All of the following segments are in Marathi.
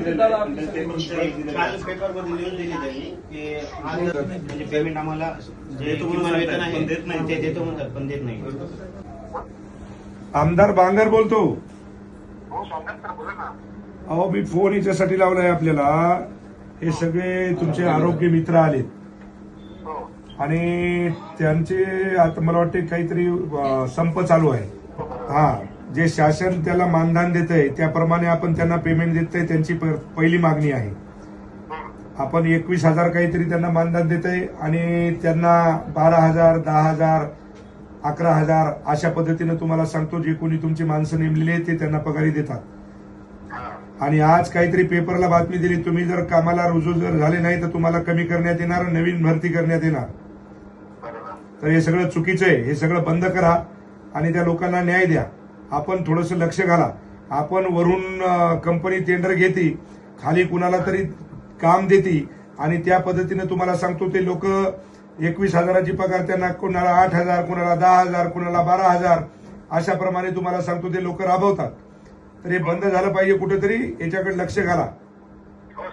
दिलेलं आहे पण ते पेपर काल पेपरमध्ये न्यूज दिली त्यांनी की आज म्हणजे पेमेंट आम्हाला जे देतो म्हणून किमान वेतन सांगतायत, आहे पण देत नाही. ते देतो म्हणतात पण देत नाही आमदार बांगर बोलतो हो अहो मी फोन याच्यासाठी लावलाय आपल्याला. हे सगळे तुमचे आरोग्य मित्र आलेत. हो. आणि त्यांचे आता मला वाटते काहीतरी संप चालू आहे. हा. जे शासन त्याला मानधन देत आहे त्याप्रमाणे आपण त्यांना पेमेंट देत आहे त्यांची प- पहिली मागणी आहे. आपण एकवीस हजार काहीतरी त्यांना मानधन देत आहे आणि त्यांना बारा हजार दहा हजार अकरा हजार अशा पद्धतीनं तुम्हाला सांगतो जे कोणी तुमची माणसं नेमलेली आहेत ते त्यांना पगारी देतात. आणि आज काहीतरी पेपरला बातमी दिली तुम्ही जर कामाला रुजू जर झाले नाही तर तुम्हाला कमी करण्यात येणार नवीन भरती करण्यात येणार. तर हे सगळं चुकीचं आहे हे सगळं बंद करा आणि त्या लोकांना न्याय द्या. आपण थोडंसं लक्ष घाला. आपण वरून कंपनी टेंडर घेते खाली कुणाला तरी काम देते आणि त्या पद्धतीने तुम्हाला सांगतो ते लोक एकवीस हजाराची पगार त्यांना कोणाला आठ हजार कोणाला दहा हजार कोणाला बारा हजार अशा प्रमाणे तुम्हाला सांगतो ते लोक राबवतात. तर हे बंद झालं पाहिजे कुठेतरी याच्याकडे लक्ष घाला. हो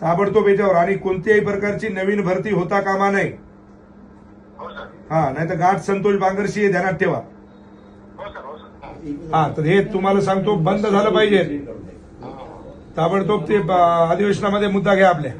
ताबडतोब याच्यावर. आणि कोणत्याही प्रकारची नवीन भरती होता कामा नये. हो हा नाही तर गाठ संतोष बांगरशी हे ध्यानात ठेवा. हा तर हे तुम्हाला सांगतो बंद झालं पाहिजे. ताबडतोब ते अधिवेशनामध्ये मुद्दा घ्या आपल्या.